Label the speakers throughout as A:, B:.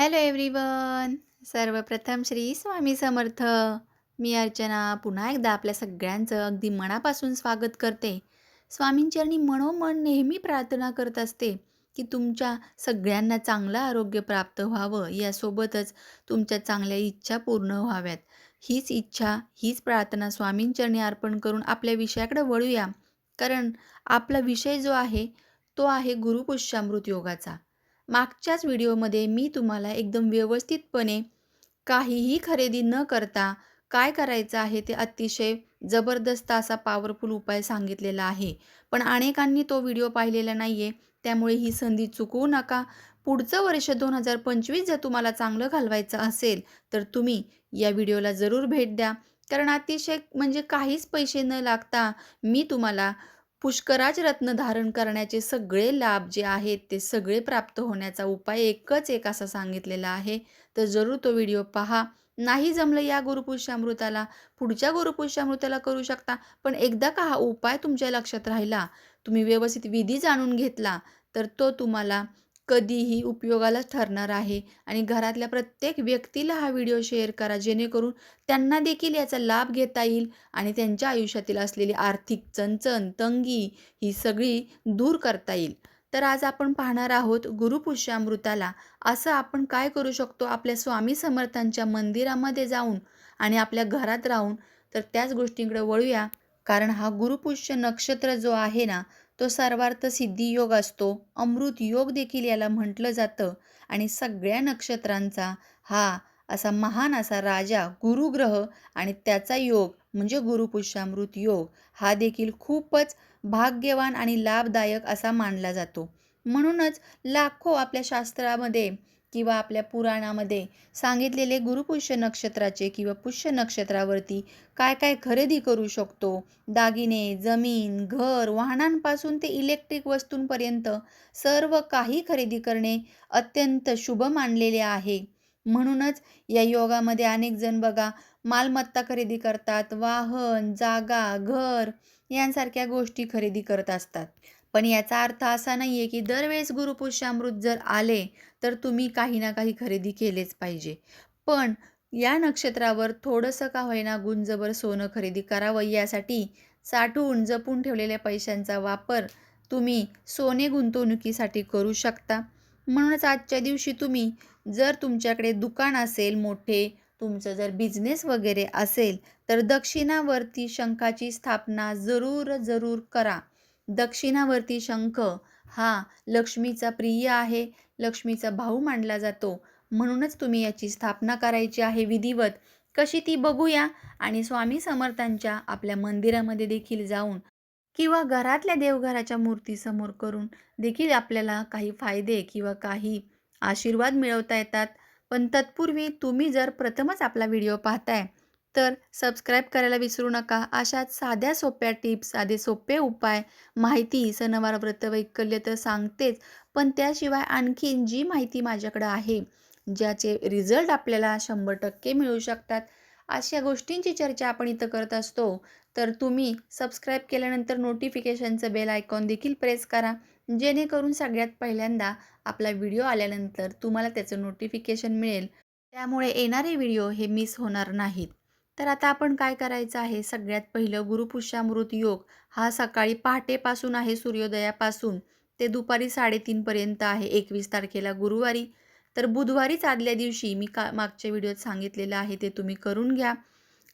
A: Hello everyone सर्वप्रथम श्री स्वामी समर्थ. मी अर्चना पुन्हा एकदा आपल्या सगळ्यांचं अगदी मनापासून स्वागत करते. स्वामींचरणी मनोमन नेहमी प्रार्थना करत असते की तुमच्या सगळ्यांना चांगलं आरोग्य प्राप्त व्हावं. यासोबतच तुमच्या चांगल्या इच्छा पूर्ण व्हाव्यात. हीच इच्छा हीच प्रार्थना स्वामींचरणी अर्पण करून आपल्या विषयाकडे वळूया. कारण आपला विषय जो आहे तो आहे गुरुपुष्यामृत योगाचा. मागच्याच व्हिडिओमध्ये मी तुम्हाला एकदम व्यवस्थितपणे काहीही खरेदी न करता काय करायचं आहे ते अतिशय जबरदस्त असा पॉवरफुल उपाय सांगितलेला आहे. पण अनेकांनी तो व्हिडिओ पाहिलेला नाही आहे त्यामुळे ही संधी चुकवू नका. पुढचं वर्ष दोन हजार पंचवीस जर तुम्हाला चांगलं घालवायचं असेल तर तुम्ही या व्हिडिओला जरूर भेट द्या. कारण अतिशय म्हणजे काहीच पैसे न लागता मी तुम्हाला पुष्कराज रत्न धारण करण्याचे सगळे लाभ जे आहेत ते सगळे प्राप्त होण्याचा उपाय एकच एक असा सांगितलेला आहे. तर जरूर तो व्हिडिओ पहा. नाही जमलं या गुरुपुष्यामृताला पुढच्या गुरुपुष्यामृताला करू शकता. पण एकदा का हा उपाय तुमच्या लक्षात राहिला तुम्ही व्यवस्थित विधी जाणून घेतला तर तो तुम्हाला कधीही उपयोगालाच ठरणार आहे. आणि घरातल्या प्रत्येक व्यक्तीला हा व्हिडिओ शेअर करा जेणेकरून त्यांना देखील याचा लाभ घेता येईल आणि त्यांच्या आयुष्यातील असलेली आर्थिक चणचण तंगी ही सगळी दूर करता येईल. तर आज आपण पाहणार आहोत गुरुपुष्यामृताला. असं आपण काय करू शकतो? आपल्या स्वामी समर्थांच्या मंदिरामध्ये जाऊन आणि आपल्या घरात राहून. तर त्याच गोष्टींकडे वळूया. कारण हा गुरुपुष्य नक्षत्र जो आहे ना तो सर्वार्थ सिद्धी योग असतो. अमृत योग देखील याला म्हटलं जातं. आणि सगळ्या नक्षत्रांचा हा असा महान असा राजा गुरुग्रह आणि त्याचा योग म्हणजे गुरुपुष्यामृत योग हा देखील खूपच भाग्यवान आणि लाभदायक असा मानला जातो. म्हणूनच लाखो आपल्या शास्त्रामध्ये किंवा आपल्या पुराणामध्ये सांगितलेले गुरुपुष्य नक्षत्राचे किंवा पुष्य नक्षत्रावरती काय काय खरेदी करू शकतो? दागिने जमीन घर वाहनांपासून ते इलेक्ट्रिक वस्तूंपर्यंत सर्व काही खरेदी करणे अत्यंत शुभ मानलेले आहे. म्हणूनच या योगामध्ये अनेक जण बघा मालमत्ता खरेदी करतात वाहन जागा घर यांसारख्या गोष्टी खरेदी करत असतात. पण याचा अर्थ असा नाही आहे की दरवेळेस गुरुपुष्यामृत जर आले तर तुम्ही काही ना काही खरेदी केलेच पाहिजे. पण या नक्षत्रावर थोडंसं का होईना गुंजभर सोनं खरेदी करावं यासाठी साठवून जपून ठेवलेल्या पैशांचा वापर तुम्ही सोने गुंतवणुकीसाठी करू शकता. म्हणूनच आजच्या दिवशी तुम्ही जर तुमच्याकडे दुकान असेल मोठे तुमचं जर बिझनेस वगैरे असेल तर दक्षिणावरती शंखाची स्थापना जरूर जरूर करा. दक्षिणावरती शंख हा लक्ष्मीचा प्रिय आहे लक्ष्मीचा भाऊ मानला जातो. म्हणूनच तुम्ही याची स्थापना करायची आहे विधिवत. कशी ती बघूया? आणि स्वामी समर्थांच्या आपल्या मंदिरामध्ये देखील जाऊन किंवा घरातल्या देवघराच्या मूर्तीसमोर करून देखील आपल्याला काही फायदे किंवा काही आशीर्वाद मिळवता येतात. पण तत्पूर्वी तुम्ही जर प्रथमच आपला व्हिडिओ पाहताय तर सबस्क्राईब करायला विसरू नका. अशा साध्या सोप्या टिप्स साधे सोपे उपाय माहिती सणवार व्रतवैकल्य तर सांगतेच. पण त्याशिवाय आणखीन जी माहिती माझ्याकडं आहे ज्याचे रिझल्ट आपल्याला शंभर टक्के मिळू शकतात अशा गोष्टींची चर्चा आपण इथं करत असतो. तर तुम्ही सबस्क्राईब केल्यानंतर नोटिफिकेशनचं बेल आयकॉन देखील प्रेस करा. जेणेकरून सगळ्यात पहिल्यांदा आपला व्हिडिओ आल्यानंतर तुम्हाला त्याचं नोटिफिकेशन मिळेल. त्यामुळे येणारे व्हिडिओ हे मिस होणार नाहीत. तर आता आपण काय करायचं आहे? सगळ्यात पहिलं गुरुपुष्यामृत योग हा सकाळी पहाटेपासून आहे सूर्योदयापासून. ते दुपारी साडेतीनपर्यंत आहे एकवीस तारखेला गुरुवारी. तर बुधवारीच आदल्या दिवशी मी का मागच्या व्हिडिओत सांगितलेलं आहे ते तुम्ही करून घ्या.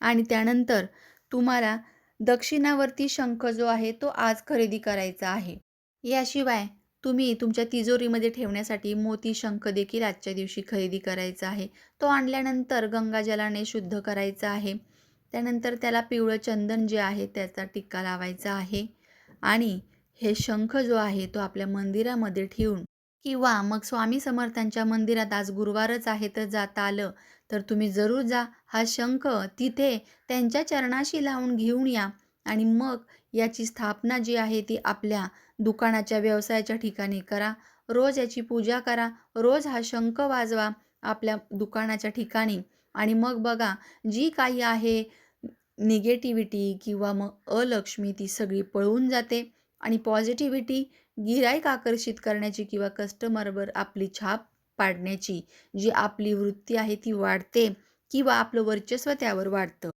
A: आणि त्यानंतर तुम्हाला दक्षिणावरती शंख जो आहे तो आज खरेदी करायचा आहे. याशिवाय तुम्ही तुमच्या तिजोरीमध्ये ठेवण्यासाठी मोती शंख देखील आजच्या दिवशी खरेदी करायचा आहे. तो आणल्यानंतर गंगाजलाने शुद्ध करायचा आहे. त्यानंतर त्याला पिवळं चंदन जे आहे त्याचा टिक्का लावायचा आहे. आणि हे शंख जो आहे तो आपल्या मंदिरामध्ये ठेवून किंवा मग स्वामी समर्थांच्या मंदिरात आज गुरुवारच आहे तर जाता आलं तर तुम्ही जरूर जा. हा शंख तिथे त्यांच्या चरणाशी लावून घेऊन या आणि मग याची स्थापना जी आहे ती आपल्या दुकानाच्या व्यवसायाच्या ठिकाणी करा. रोज याची पूजा करा. रोज हा शंख वाजवा आपल्या दुकानाच्या ठिकाणी. आणि मग बघा जी काही आहे निगेटिव्हिटी किंवा मग अलक्ष्मी ती सगळी पळून जाते. आणि पॉझिटिव्हिटी गिराईक आकर्षित करण्याची किंवा कस्टमरवर आपली छाप पाडण्याची जी आपली वृत्ती आहे ती वाढते किंवा आपलं वर्चस्व त्यावर वाढतं.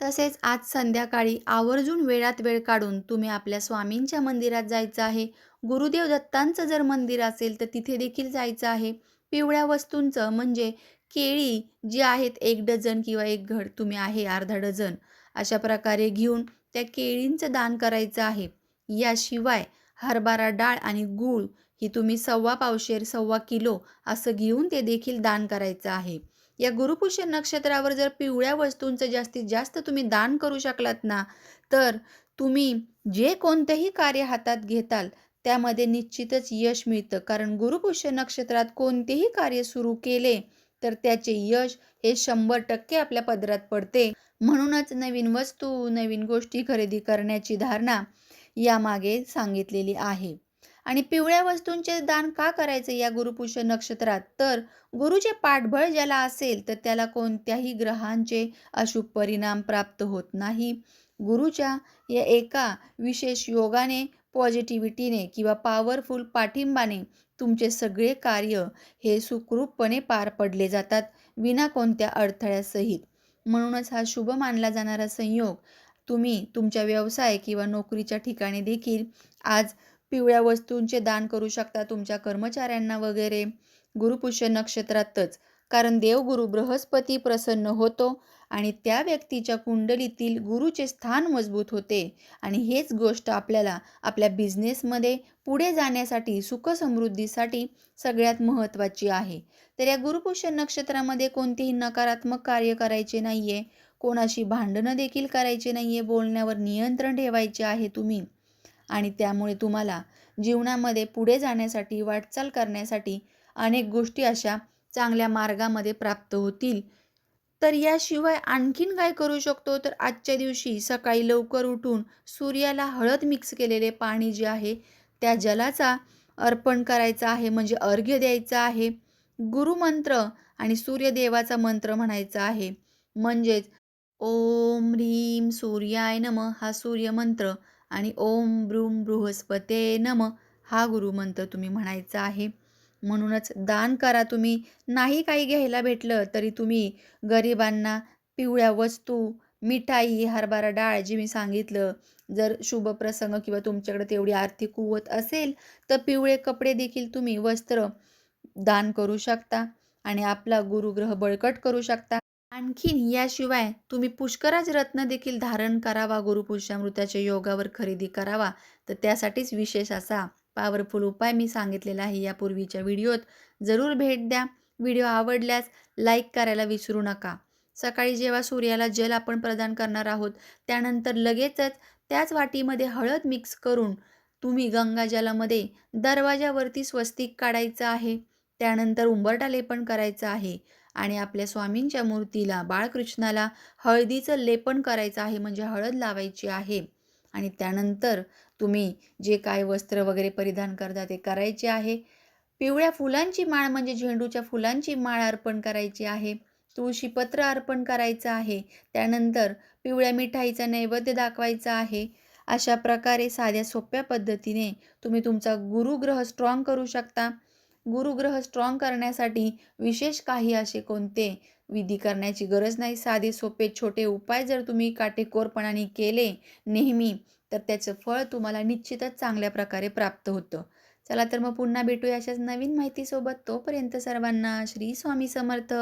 A: तसेच आज संध्याकाळी आवर्जून वेळात वेळ काढून तुम्ही आपल्या स्वामींच्या मंदिरात जायचं आहे. गुरुदेव दत्तांचं जर मंदिर असेल तर तिथे देखील जायचं आहे. पिवळ्या वस्तूंचं म्हणजे केळी जी आहेत एक डझन किंवा एक घड तुम्ही आहे अर्धा डझन अशा प्रकारे घेऊन त्या केळींचं दान करायचं आहे. याशिवाय हरभरा डाळ आणि गूळ ही तुम्ही सव्वा पावशेर सव्वा किलो असं घेऊन ते देखील दान करायचं आहे. या गुरुपुष्य नक्षत्रावर जर पिवळ्या वस्तूंचं जास्तीत जास्त तुम्ही दान करू शकलात ना तर तुम्ही जे कोणतंही कार्य हातात घेताल त्यामध्ये निश्चितच यश मिळतं. कारण गुरुपुष्य नक्षत्रात कोणतेही कार्य सुरू केले तर त्याचे यश हे शंभर टक्के आपल्या पदरात पडते. म्हणूनच नवीन वस्तू नवीन गोष्टी खरेदी करण्याची धारणा यामागे सांगितलेली आहे. आणि पिवळ्या वस्तूंचे दान का करायचे या गुरुपुष्य नक्षत्रात? तर गुरुचे पाठबळ ज्याला असेल तर त्याला कोणत्याही ग्रहांचे अशुभ परिणाम प्राप्त होत नाही. गुरुच्या या एका विशेष योगाने पॉझिटिव्हिटीने किंवा पॉवरफुल पाठिंबाने तुमचे सगळे कार्य हे सुखरूपपणे पार पडले जातात विना कोणत्या अडथळ्यासहित. म्हणूनच हा शुभ मानला जाणारा संयोग तुम्ही तुमच्या व्यवसाय किंवा नोकरीच्या ठिकाणी देखील आज पिवळ्या वस्तूंचे दान करू शकता तुमच्या कर्मचाऱ्यांना वगैरे गुरुपुष्य नक्षत्रातच. कारण देवगुरु बृहस्पती प्रसन्न होतो आणि त्या व्यक्तीच्या कुंडलीतील गुरुचे स्थान मजबूत होते. आणि हेच गोष्ट आपल्याला आपल्या बिझनेसमध्ये पुढे जाण्यासाठी सुखसमृद्धीसाठी सगळ्यात महत्त्वाची आहे. तर या गुरुपुष्य नक्षत्रामध्ये कोणतेही नकारात्मक कार्य करायचे नाही आहे कोणाशी भांडणं देखील करायचे नाही आहे बोलण्यावर नियंत्रण ठेवायचे आहे तुम्ही. आणि त्यामुळे तुम्हाला जीवनामध्ये पुढे जाण्यासाठी वाटचाल करण्यासाठी अनेक गोष्टी अशा चांगल्या मार्गामध्ये प्राप्त होतील. तर याशिवाय आणखीन काय करू शकतो? तर आजच्या दिवशी सकाळी लवकर उठून सूर्याला हळद मिक्स केलेले पाणी जे आहे त्या जलाचा अर्पण करायचा आहे म्हणजे अर्घ्य द्यायचा आहे. गुरुमंत्र आणि सूर्यदेवाचा मंत्र म्हणायचा आहे. म्हणजेच ओम ह्रीम सूर्याय नम हा सूर्यमंत्र आणि ओम ब्रूम बृहस्पते नम हा गुरुमंत्र तुम्ही म्हणायचा आहे. म्हणूनच दान करा तुम्ही. नाही काही घ्यायला भेटलं तरी तुम्ही गरिबांना पिवळ्या वस्तू मिठाई हरभरा डाळ जी मी सांगितलं जर शुभ प्रसंग किंवा तुमच्याकडे तेवढी आर्थिक कुवत असेल तर पिवळे कपडे देखील तुम्ही वस्त्र दान करू शकता आणि आपला गुरुग्रह बळकट करू शकता. आणखीन याशिवाय तुम्ही पुष्कराज रत्न देखील धारण करावा गुरुपुरुषामृताच्या योगावर खरेदी करावा. तर त्यासाठीच विशेष असा पॉवरफुल उपाय मी सांगितलेला आहे. यापूर्वीच्या व्हिडिओत जरूर भेट द्या. व्हिडिओ आवडल्यास लाईक करायला विसरू नका. सकाळी जेव्हा सूर्याला जल आपण प्रदान करणार आहोत त्यानंतर लगेचच त्याच वाटीमध्ये हळद मिक्स करून तुम्ही गंगाजलामध्ये दरवाजावरती स्वस्तिक काढायचं आहे. त्यानंतर उंबरटा लेपन करायचं आहे. आणि आपल्या स्वामींच्या मूर्तीला बाळकृष्णाला हळदीचं लेपन करायचं आहे म्हणजे हळद लावायची आहे. आणि त्यानंतर तुम्ही जे काय वस्त्र वगैरे परिधान करता ते करायचे आहे. पिवळ्या फुलांची माळ म्हणजे झेंडूच्या फुलांची माळ अर्पण करायची आहे. तुळशीपत्र अर्पण करायचं आहे. त्यानंतर पिवळ्या मिठाईचा नैवेद्य दाखवायचा आहे. अशा प्रकारे साध्या सोप्या पद्धतीने तुम्ही तुमचा गुरुग्रह स्ट्रॉंग करू शकता. गुरुग्रह स्ट्रॉंग करण्यासाठी विशेष काही असे कोणते? विधी करण्याची गरज नाही. साधे सोपे छोटे उपाय जर तुम्ही काटेकोरपणाने केले नेहमी तर त्याचं फळ तुम्हाला निश्चितच चांगल्या प्रकारे प्राप्त होतं. चला तर मग पुन्हा भेटूया अशाच नवीन माहितीसोबत. तोपर्यंत सर्वांना श्री स्वामी समर्थ.